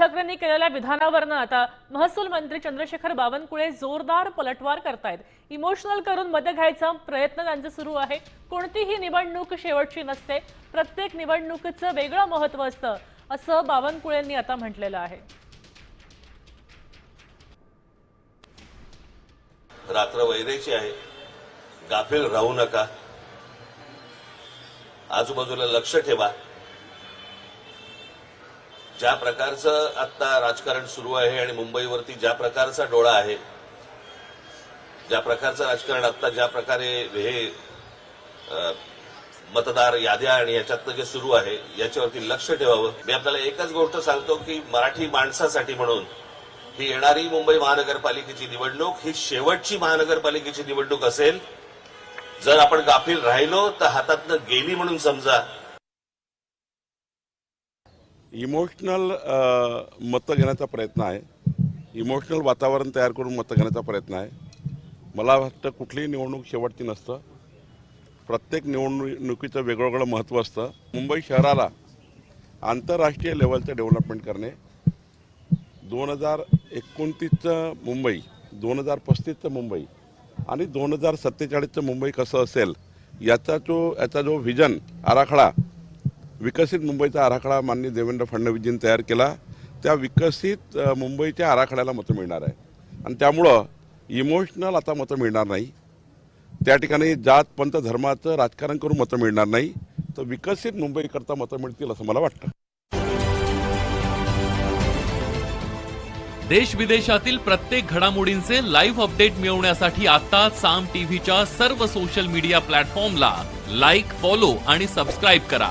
ठाकरेंनी केलेल्या विधानावरनं आता महसूल मंत्री चंद्रशेखर बावनकुळे जोरदार पलटवार करतायत. इमोशनल करून मत घ्यायचा प्रयत्न त्यांचा सुरू आहे. कोणतीही निवडणूक शेवटची नसते. प्रत्येक निवडणुकीचं वेगळं महत्त्व असतं असं बावनकुळेंनी आता म्हटलेलं आहे. रात्र वैरेची आहे. गाफील राहू नका. आजूबाजूला लक्ष ठेवा. ज्या प्रकारचं आता राजकारण सुरू आहे आणि मुंबईवरती ज्या प्रकारचा डोळा आहे ज्या प्रकारचं राजकारण आता ज्या प्रकारे हे मतदार याद्या आणि याच्यातनं जे सुरू आहे याच्यावरती लक्ष ठेवावं. मी आपल्याला एकच गोष्ट सांगतो की मराठी माणसासाठी म्हणून ही येणारी मुंबई महानगरपालिकेची निवडणूक ही शेवटची महानगरपालिकेची निवडणूक असेल जर आपण गाफील राहिलो तर हातातनं गेली म्हणून समजा इमोशनल मतं घेण्याचा प्रयत्न आहे. इमोशनल वातावरण तयार करून मतं घेण्याचा प्रयत्न आहे. मला वाटतं कुठलीही निवडणूक शेवटची नसतं. प्रत्येक निवडणुकीचं वेगवेगळं महत्त्व असतं. मुंबई शहराला आंतरराष्ट्रीय लेवलचं डेव्हलपमेंट करणे. दोन हजार एकोणतीसचं मुंबई दोन हजार पस्तीसचं मुंबई आणि दोन हजार सत्तेचाळीसचं मुंबई कसं असेल याचा जो याचा जो व्हिजन आराखडा विकसित मुंबईचा आराखडा माननीय देवेंद्र फडणवीसजींनी तयार केला. त्या विकसित मुंबईच्या आराखड्याला मतं मिळणार आहे. आणि त्यामुळं इमोशनल आता मतं मिळणार नाही. त्या ठिकाणी जात पंथ धर्माचं राजकारण करून मतं मिळणार नाही. तर विकसित मुंबईकरता मतं मिळतील असं मला वाटतं. देश विदेशातील प्रत्येक घडामोडींचे लाईव्ह अपडेट मिळवण्यासाठी आता साम टीव्हीच्या सर्व सोशल मीडिया प्लॅटफॉर्मला लाईक फॉलो आणि सबस्क्राईब करा.